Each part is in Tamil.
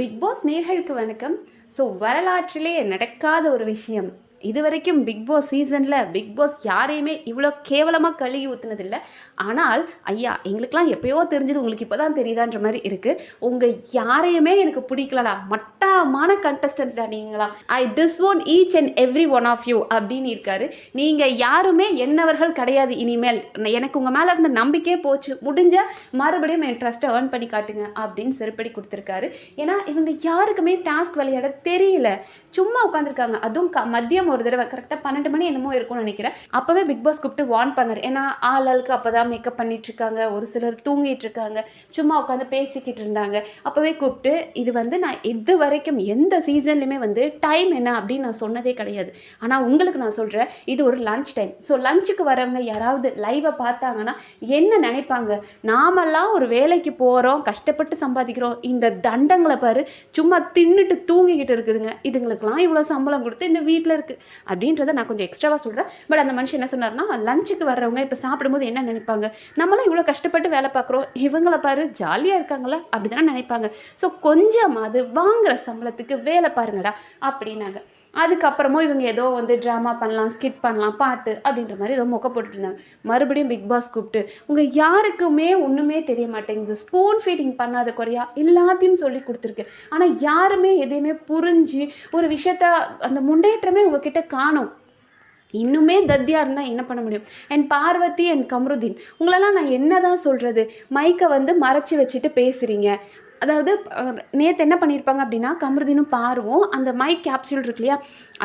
பிக் பாஸ் நேர்களுக்கு வணக்கம். ஸோ வரலாற்றிலே நடக்காத ஒரு விஷயம். இது வரைக்கும் பிக் பாஸ் சீசனில் பிக் பாஸ் யாரையுமே இவ்வளோ கேவலமாக கழுகி ஊற்றுனதில்லை ஆனால் ஐயா எங்களுக்கெல்லாம் எப்பயோ தெரிஞ்சது உங்களுக்கு இப்போ தான் தெரியுதான்ற மாதிரி இருக்குது உங்கள் யாரையுமே எனக்கு பிடிக்கலடா. மட்டமான கண்டஸ்டன்ஸ்டா நீங்களா. I diss one each and every one of you அப்படின்னு இருக்காரு. நீங்கள் யாருமே என்னவர்கள் கிடையாது இனிமேல். எனக்கு உங்கள் மேலே இருந்த நம்பிக்கையே போச்சு. முடிஞ்ச மறுபடியும் என் ட்ரஸ்ட்டை ஏர்ன் பண்ணி காட்டுங்க அப்படின்னு செருப்படி கொடுத்துருக்காரு. ஏன்னா இவங்க யாருக்குமே டாஸ்க் விளையாட தெரியல. சும்மா உட்காந்துருக்காங்க அதுவும் க மதியம் ஒரு தடவை. கரெக்டாக பன்னெண்டு மணி என்னமோ இருக்கும்னு நினைக்கிறேன். அப்போவே பிக் பாஸ் கூப்பிட்டு வார்ன் பண்ணார். ஏன்னா ஆள் ஆளுக்கு அப்போ தான் மேக்கப் பண்ணிட்டு இருக்காங்க ஒரு சிலர் தூங்கிட்டு இருக்காங்க சும்மா உட்காந்து பேசிக்கிட்டு இருந்தாங்க. அப்போவே கூப்பிட்டு இது வந்து நான் இது வரைக்கும் எந்த சீசன்லையுமே வந்து டைம் என்ன அப்படின்னு நான் சொன்னதே கிடையாது. ஆனால் உங்களுக்கு நான் சொல்கிறேன் இது ஒரு லஞ்ச் டைம் ஸோ லஞ்சுக்கு வரவங்க யாராவது லைவை பார்த்தாங்கன்னா என்ன நினைப்பாங்க? நாமெல்லாம் ஒரு வேலைக்கு போகிறோம் கஷ்டப்பட்டு சம்பாதிக்கிறோம். இந்த தண்டங்களை பாரு சும்மா தின்னுட்டு தூங்கிக்கிட்டு இருக்குதுங்க. இதுங்களுக்கெல்லாம் இவ்வளோ சம்பளம் கொடுத்து இந்த வீட்டில் இருக்குது அப்படின்றத நான் கொஞ்சம் எக்ஸ்ட்ராவாக சொல்கிறேன் பட் அந்த மனுஷன் என்ன சொன்னார்னா லஞ்சுக்கு வர்றவங்க இப்போ சாப்பிடும்போது என்ன நினைப்பாங்க? நம்மளாம் இவ்வளோ கஷ்டப்பட்டு வேலை பார்க்குறோம். இவங்கள பாரு ஜாலியாக இருக்காங்களா? அப்படி தானே நினைப்பாங்க. ஸோ கொஞ்சமாவது வாங்குற சம்பளத்துக்கு வேலை பாருங்கடா அப்படின்னாங்க. அதுக்கப்புறமும் இவங்க ஏதோ வந்து ட்ராமா பண்ணலாம் ஸ்கிட் பண்ணலாம் பாட்டு அப்படின்ற மாதிரி ஏதோ மொக்க போட்டுட்டுருந்தாங்க மறுபடியும் பிக் பாஸ் கூப்பிட்டு உங்கள் யாருக்குமே ஒன்றுமே தெரிய மாட்டேங்குது. ஸ்பூன் ஃபீடிங் பண்ணாத குறையா? எல்லாத்தையும் சொல்லி கொடுத்துருக்கு. ஆனால் யாருமே எதையுமே புரிஞ்சு ஒரு விஷயத்த அந்த முன்னேற்றமே உங்ககிட்ட காணும். இன்னுமே தத்தியாக இருந்தால் என்ன பண்ண முடியும்? என் பார்வதி என் கம்ருதீன் உங்களெல்லாம் நான் என்ன தான் சொல்கிறது மைக்கை வந்து மறைச்சி வச்சுட்டு பேசுகிறீங்க அதாவது நேற்று என்ன பண்ணியிருப்பாங்க அப்படின்னா கமருதினும் பார்வோம். அந்த மைக் கேப்சூல் இருக்கு இல்லையா?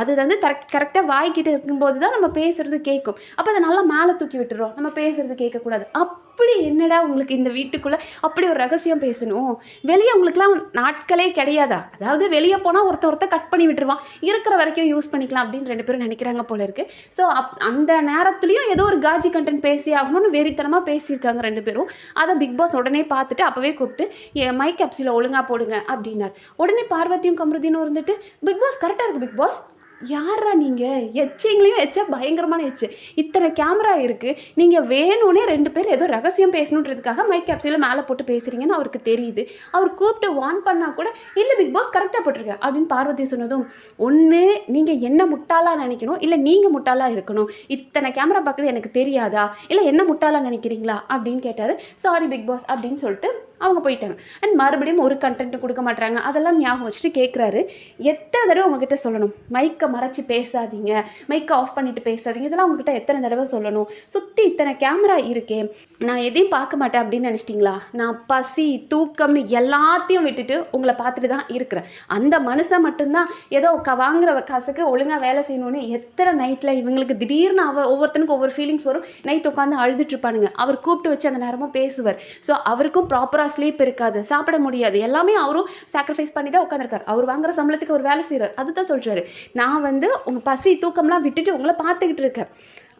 அது வந்து கரெக்ட் கரெக்டாக வாய்க்கிட்ட இருக்கும்போது தான் நம்ம பேசுகிறது கேட்கும் அப்போ அதை நல்லா மேலே தூக்கி விட்டுறோம். நம்ம பேசுறது கேட்கக்கூடாது. அப்படி என்னடா உங்களுக்கு இந்த வீட்டுக்குள்ளே அப்படி ஒரு ரகசியம் பேசணும்? வெளியே உங்களுக்குலாம் நாட்களே கிடையாதா? அதாவது வெளியே போனால் ஒருத்த ஒருத்த கட் பண்ணி விட்டுருவான். இருக்கிற வரைக்கும் யூஸ் பண்ணிக்கலாம் அப்படின்னு ரெண்டு பேரும் நினைக்கிறாங்க போல இருக்குது ஸோ அப் அந்த நேரத்துலையும் ஏதோ ஒரு காஜி கண்டென்ட் பேசி ஆகணும்னு வெறித்தனமாக பேசியிருக்காங்க ரெண்டு பேரும். அதை பிக் பாஸ் உடனே பார்த்துட்டு அப்போவே கூப்பிட்டு என் மைக் அப்சியில் ஒழுங்காக போடுங்க அப்படின்னார். உடனே பார்வதியும் கமருதினும் இருந்துட்டு பிக் பாஸ் கரெக்டாக இருக்குது பிக் பாஸ் யாரா நீங்கள் எச்சிங்களையும் எச்ச பயங்கரமான எச்சு. இத்தனை கேமரா இருக்குது நீங்கள் வேணும்னே ரெண்டு பேர் ஏதோ ரகசியம் பேசணுன்றதுக்காக மைக் கேப்சியில் மேலே போட்டு பேசுகிறீங்கன்னு அவருக்கு தெரியுது. அவர் கூப்பிட்டு வான் பண்ணால் கூட இல்லை பிக் பாஸ் கரெக்டாக போட்டிருக்க. அப்படின்னு பார்வதி சொன்னதும் ஒன்று நீங்கள் என்ன முட்டாளாக நினைக்கணும்? இல்லை நீங்கள் முட்டாளாக இருக்கணும்? இத்தனை கேமரா பார்க்குறது எனக்கு தெரியாதா? இல்லை என்ன முட்டாளாக நினைக்கிறீங்களா? அப்படின்னு கேட்டார். சாரி பிக் பாஸ் அப்படின்னு சொல்லிட்டு அவங்க போயிட்டாங்க. அண்ட் மறுபடியும் ஒரு கண்டென்ட் கொடுக்க மாட்டாங்க அதெல்லாம் ஞாபகம் வச்சுட்டு கேட்குறாரு எத்தனை தடவை உங்ககிட்ட சொல்லணும்? மைக்கை மறைச்சி பேசாதீங்க. மைக்கை ஆஃப் பண்ணிட்டு பேசாதீங்க. இதெல்லாம் உங்ககிட்ட எத்தனை தடவை சொல்லணும்? சுற்றி இத்தனை கேமரா இருக்கே. நான் எதையும் பார்க்க மாட்டேன் அப்படின்னு நினச்சிட்டிங்களா? நான் பசி தூக்கம்னு எல்லாத்தையும் விட்டுட்டு உங்களை பார்த்துட்டு தான் இருக்கிறேன். அந்த மனுஷன் மட்டும்தான் ஏதோ க வாங்குற காசுக்கு ஒழுங்காக வேலை செய்யணும்னு எத்தனை நைட்டில் இவங்களுக்கு திடீர்னு அவ ஒவ்வொருத்தனுக்கும் ஒவ்வொரு ஃபீலிங்ஸ் வரும். நைட் உட்காந்து அழுதுட்டு இருப்பானுங்க. அவர் கூப்பிட்டு வச்சு அந்த நேரமாக பேசுவார். ஸோ அவருக்கும் ப்ராப்பராக ஸ்லீப் இருக்காது. சாப்பிட முடியாது. எல்லாமே அவரும் சாக்ரிஃபைஸ் பண்ணி தான் உட்காந்துருக்காரு அவர் வாங்குற சம்பளத்துக்கு ஒரு வேலை செய்கிறார் அதுதான் சொல்கிறாரு நான் வந்து உங்கள் பசி தூக்கம்லாம் விட்டுட்டு உங்களை பார்த்துக்கிட்டு இருக்கேன்.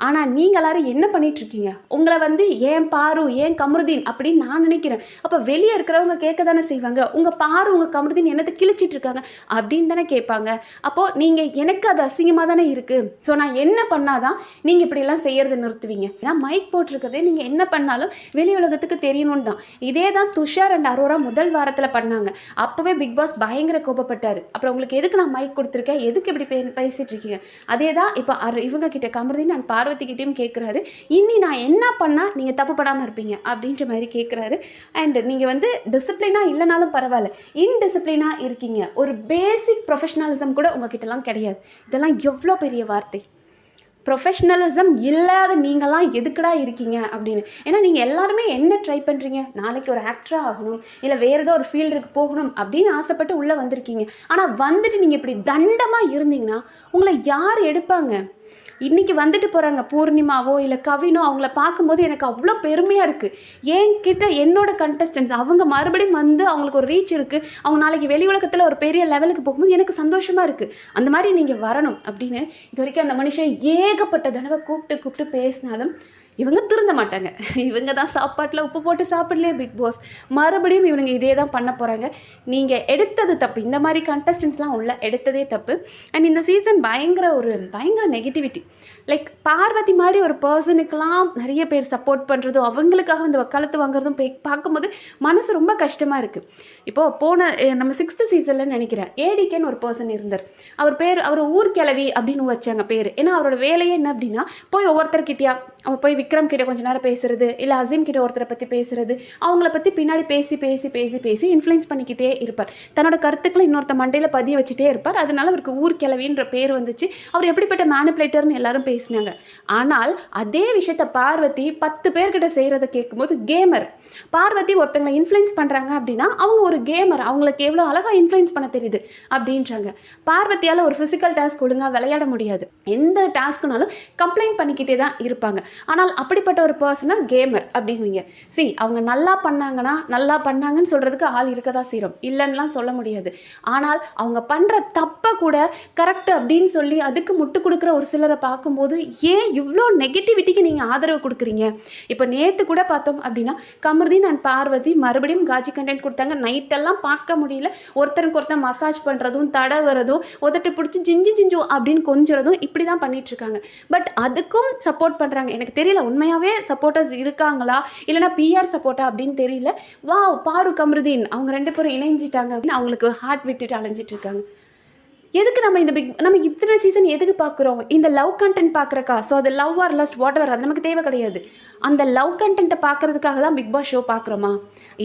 ஆனால் நீங்கள் எல்லாரும் என்ன பண்ணிகிட்ருக்கீங்க உங்களை வந்து ஏன் பாரு ஏன் கமருதீன் அப்படின்னு நான் நினைக்கிறேன். அப்போ வெளியே இருக்கிறவங்க கேட்க தானே செய்வாங்க. உங்கள் பாரு உங்கள் கமருதீன் என்னத்தை கிழிச்சிட்டு இருக்காங்க அப்படின்னு தானே கேட்பாங்க. அப்போது நீங்கள் எனக்கு அது அசிங்கமாக தானே இருக்குது ஸோ நான் என்ன பண்ணாதான் நீங்கள் இப்படியெல்லாம் செய்கிறத நிறுத்துவீங்க? ஏன்னா மைக் போட்டிருக்கதே நீங்கள் என்ன பண்ணாலும் வெளி உலகத்துக்கு தெரியணும்னு தான் இதே தான் துஷார் அண்ட் அரோரா முதல் வாரத்தில் பண்ணாங்க. அப்போவே பிக் பாஸ் பயங்கர கோபப்பட்டார். அப்புறம் உங்களுக்கு எதுக்கு நான் மைக் கொடுத்துருக்கேன்? எதுக்கு இப்படி பே பேசிகிட்டு இருக்கீங்க அதே தான் இப்போ அரு இவங்க கிட்ட கமருதீன் அண்ட் பார்வதிக்கிட்டையும் கேட்குறாரு இனி நான் என்ன பண்ணால் நீங்கள் தப்பு பண்ணாமல் இருப்பீங்க? அப்படின்ற மாதிரி கேட்குறாரு அண்ட் நீங்கள் வந்து டிசிப்ளினாக இல்லைனாலும் பரவாயில்ல. இன்டிசிப்ளினாக இருக்கீங்க. ஒரு பேசிக் ப்ரொஃபஷனலிசம் கூட உங்ககிட்டலாம் கிடையாது. இதெல்லாம் எவ்வளோ பெரிய வார்த்தை. ப்ரொஃபஷ்னலிசம் இல்லாத நீங்களாம் எதுக்குடா இருக்கீங்க அப்படின்னு. ஏன்னா நீங்கள் எல்லாருமே என்ன ட்ரை பண்ணுறீங்க நாளைக்கு ஒரு ஆக்டராக ஆகணும். இல்லை வேறு ஏதோ ஒரு ஃபீல்டுக்கு போகணும் அப்படின்னு ஆசைப்பட்டு உள்ளே வந்திருக்கீங்க. ஆனால் வந்துட்டு நீங்கள் இப்படி தண்டமாக இருந்தீங்கன்னா உங்களை யார் எடுப்பாங்க? இன்றைக்கி வந்துட்டு போகிறாங்க பூர்ணிமாவோ இல்லை கவினோ அவங்கள பார்க்கும்போது எனக்கு அவ்வளோ பெருமையாக இருக்குது என்கிட்ட என்னோட கண்டஸ்டன்ஸ் அவங்க மறுபடியும் வந்து அவங்களுக்கு ஒரு ரீச் இருக்குது அவங்க நாளைக்கு வெளி உலகத்தில் ஒரு பெரிய லெவலுக்கு போகும்போது எனக்கு சந்தோஷமாக இருக்குது அந்த மாதிரி நீங்கள் வரணும் அப்படின்னு இது வரைக்கும் அந்த மனுஷன் ஏகப்பட்ட தடவை கூப்பிட்டு கூப்பிட்டு பேசினாலும் இவங்க திருந்த மாட்டாங்க. இவங்க தான் சாப்பாட்டில் உப்பு போட்டு சாப்பிடலையே பிக் பாஸ் மறுபடியும் இவனுங்க இதே தான் பண்ண போகிறாங்க நீங்கள் எடுத்தது தப்பு. இந்த மாதிரி கண்டஸ்டன்ஸ்லாம் உள்ள எடுத்ததே தப்பு. அண்ட் இந்த சீசன் பயங்கர ஒரு பயங்கர நெகட்டிவிட்டி லைக் பார்வதி மாதிரி ஒரு பர்சனுக்கெலாம் நிறைய பேர் சப்போர்ட் பண்ணுறதும் அவங்களுக்காக வந்து வக்காலத்து வாங்குறதும் பே- பார்க்கும்போது மனசு ரொம்ப கஷ்டமாக இருக்குது இப்போது போன நம்ம சிக்ஸ்த்து சீசனில் நினைக்கிறேன் ஏடிகேன்னு ஒரு பர்சன் இருந்தார். அவர் பேர் அவர் ஊர் கிளவி அப்படின்னு வச்சாங்க பேர். ஏன்னா அவரோட வேலையே என்ன அப்படின்னா போய் ஒவ்வொருத்தர்கிட்டயா அவன் போய் விக்ரம் கிட்ட கொஞ்ச நேரம் பேசுறது இல்லை அசீம் கிட்ட ஒருத்தரை பற்றி பேசுறது அவங்கள பற்றி பின்னாடி பேசி பேசி பேசி பேசி இன்ஃப்ளூயன்ஸ் பண்ணிக்கிட்டே இருப்பார். தன்னோட கருத்துக்களை இன்னொருத்த மண்டையில் பதிய வச்சுட்டே இருப்பார். அதனால அவருக்கு ஊர் கிளவின்ற பேர் வந்துச்சு. அவர் எப்படிப்பட்ட மேனிப்புலேட்டர்னு எல்லாரும் பேசினாங்க. ஆனால் அதே விஷயத்த பார்வதி பத்து பேர்கிட்ட செய்கிறத கேட்கும்போது கேமர் பார்வதி ஒருத்தங்களை இன்ஃப்ளூயன்ஸ் பண்ணுறாங்க அப்படின்னா அவங்க ஒரு கேமர் அவங்களுக்கு எவ்வளோ அழகாக இன்ஃப்ளூயன்ஸ் பண்ண தெரியுது அப்படின்றாங்க. பார்வதியால் ஒரு ஃபிசிக்கல் டாஸ்க் ஒழுங்காக விளையாட முடியாது. எந்த டாஸ்க்குனாலும் கம்ப்ளைண்ட் பண்ணிக்கிட்டே தான் இருப்பாங்க. ஆனால் அப்படிப்பட்ட ஒரு பர்சனாக கேமர் அப்படின்வீங்க. சி அவங்க நல்லா பண்ணாங்கன்னா நல்லா பண்ணாங்கன்னு சொல்கிறதுக்கு ஆள் இருக்க தான் செய்கிறோம் இல்லைன்னெலாம் சொல்ல முடியாது. ஆனால் அவங்க பண்ணுற தப்பை கூட கரெக்ட் அப்படின்னு சொல்லி அதுக்கு முட்டு கொடுக்குற ஒரு சிலரை பார்க்கும்போது ஏன் இவ்வளோ நெகட்டிவிட்டிக்கு நீங்கள் ஆதரவு கொடுக்குறீங்க? இப்போ நேற்று கூட பார்த்தோம் அப்படின்னா கமருதீன் அண்ட் பார்வதி மறுபடியும் காஜி கண்டென்ட் கொடுத்தாங்க. நைட்டெல்லாம் பார்க்க முடியல. ஒருத்தருக்கு ஒருத்தர் மசாஜ் பண்ணுறதும் தடவுறதும் உதட்டு பிடிச்சி ஜிஞ்சு ஜிஞ்சு அப்படின்னு கொஞ்சுறதும் இப்படி தான் பண்ணிகிட்ருக்காங்க பட் அதுக்கும் சப்போர்ட் பண்ணுறாங்க எனக்கு தெரியல உண்மையாகவே சப்போர்ட்டர்ஸ் இருக்காங்களா? இல்லைனா பிஆர் சப்போர்ட்டா அப்படின்னு தெரியல. வா பாரு கமருதீன் அவங்க ரெண்டு பேரும் இணைஞ்சிட்டாங்க அப்படின்னு அவங்களுக்கு ஹார்ட் விட்டுட்டு அலைஞ்சிட்டு இருக்காங்க. எதுக்கு நம்ம இந்த பிக் நம்ம இத்தனை சீசன் எதுக்கு பார்க்குறோம்? இந்த லவ் கண்டென்ட் பார்க்குறக்கா? ஸோ அது love or lust whatever அது நமக்கு தேவை கிடையாது. அந்த லவ் கண்டென்ட்டை பார்க்கறதுக்காக தான் பிக் பாஸ் ஷோ பார்க்குறோமா?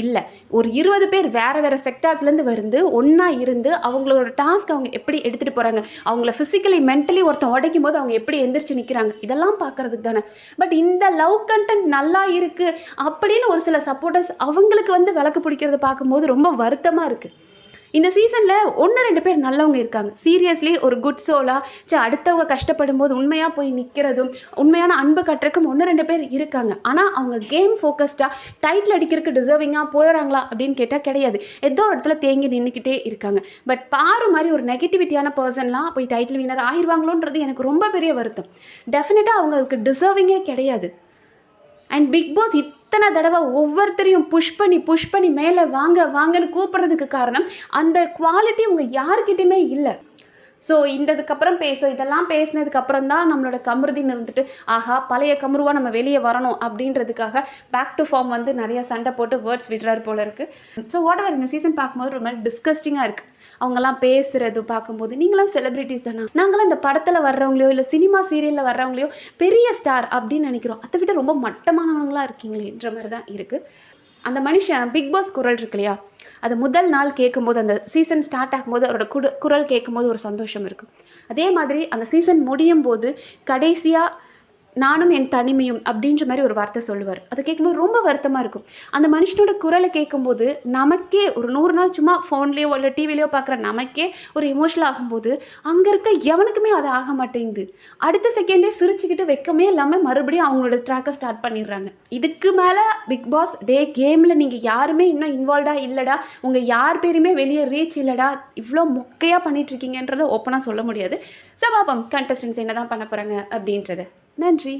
இல்லை. ஒரு இருபது பேர் வேறு வேறு செக்டார்ஸ்லேருந்து வந்து ஒன்றா இருந்து அவங்களோட டாஸ்க் அவங்க எப்படி எடுத்துகிட்டு போகிறாங்க அவங்கள ஃபிசிக்கலி மென்டலி ஒருத்தன் உடைக்கும் போது அவங்க எப்படி எந்திரிச்சு நிற்கிறாங்க இதெல்லாம் பார்க்கறதுக்கு தானே. பட் இந்த லவ் கண்டென்ட் நல்லா இருக்குது அப்படின்னு ஒரு சில சப்போர்ட்டர்ஸ் அவங்களுக்கு வந்து விளக்கு பிடிக்கிறத பார்க்கும்போது ரொம்ப வருத்தமாக இருக்குது இந்த சீசனில் ஒன்று ரெண்டு பேர் நல்லவங்க இருக்காங்க. சீரியஸ்லி ஒரு குட் சோலாக சே அடுத்தவங்க கஷ்டப்படும் போது உண்மையாக போய் நிற்கிறதும் உண்மையான அன்பு கட்டுறக்கும் ஒன்று ரெண்டு பேர் இருக்காங்க. ஆனால் அவங்க கேம் ஃபோக்கஸ்டாக டைட்டில் அடிக்கிறதுக்கு டிசர்விங்காக போயிடுறாங்களா அப்படின்னு கேட்டால் கிடையாது. ஏதோ ஒரு இடத்துல தேங்கி நின்றுக்கிட்டே இருக்காங்க. பட் பாரு மாதிரி ஒரு நெகட்டிவிட்டியான பர்சன்லாம் போய் டைட்டில் வினர் ஆயிடுவாங்களோன்றது எனக்கு ரொம்ப பெரிய வருத்தம். டெஃபினட்டாக அவங்களுக்கு டிசர்விங்கே கிடையாது. அண்ட் பிக் பாஸ் இப் இத்தனை தடவை ஒவ்வொருத்தரையும் புஷ் பண்ணி புஷ் பண்ணி மேலே வாங்க வாங்கன்னு கூப்பிட்றதுக்கு காரணம் அந்த குவாலிட்டி உங்கள் யாருக்கிட்டையுமே இல்லை. ஸோ இந்ததுக்கப்புறம் பேச இதெல்லாம் பேசினதுக்கப்புறம் தான் நம்மளோட கமருதின்னு இருந்துட்டு ஆஹா பழைய கமருவாக நம்ம வெளியே வரணும் அப்படின்றதுக்காக பேக் டு ஃபார்ம் வந்து நிறைய சண்டை போட்டு வேர்ட்ஸ் விடுறாரு போல இருக்குது ஸோ வாட் எவர் இந்த சீசன் பார்க்கும்போது ஒரு மாதிரி டிஸ்கஸ்டிங்காக இருக்குது அவங்கெல்லாம் பேசுறது பார்க்கும்போது நீங்களாம் செலிப்ரிட்டிஸ் தானே? நாங்களாம் இந்த படத்தில் வர்றவங்களையோ இல்லை சினிமா சீரியலில் வர்றவங்களையோ பெரிய ஸ்டார் அப்படின்னு நினைக்கிறோம். அதை விட ரொம்ப மட்டமானவங்களா இருக்கீங்களேன்ற மாதிரி தான் இருக்குது அந்த மனுஷன் பிக் பாஸ் குரல் இருக்கு இல்லையா? அது முதல் நாள் கேட்கும்போது அந்த சீசன் ஸ்டார்ட் ஆகும்போது அவரோட குடு குரல் கேட்கும்போது ஒரு சந்தோஷம் இருக்கும் அதே மாதிரி அந்த சீசன் முடியும் போது கடைசியாக நானும் என் தனிமையும் அப்படின்ற மாதிரி ஒரு வார்த்தை சொல்லுவார். அதை கேட்கும்போது ரொம்ப வருத்தமாக இருக்கும். அந்த மனுஷனோட குரலை கேட்கும்போது நமக்கே ஒரு நூறு நாள் சும்மா ஃபோன்லேயோ இல்லை டிவிலையோ பார்க்குற நமக்கே ஒரு இமோஷனல் ஆகும்போது அங்கே இருக்க எவனுக்குமே அது ஆக மாட்டேங்குது. அடுத்த செகண்டே சிரிச்சுக்கிட்டு வெக்கமே இல்லாமல் மறுபடியும் அவங்களோட ட்ராக்கை ஸ்டார்ட் பண்ணிடுறாங்க. இதுக்கு மேலே பிக் பாஸ் டே கேமில் நீங்கள் யாருமே இன்னும் இன்வால்வ்டாக இல்லைடா உங்கள் யார் பேருமே வெளியே ரீச் இல்லைடா இவ்வளோ மொக்கையாக பண்ணிகிட்ருக்கீங்கன்றதை ஓப்பனாக சொல்ல முடியாது. ஸோ பாப்போம் கண்டஸ்டன்ஸ் என்ன தான் பண்ண போகிறாங்க அப்படின்றத. நன்றி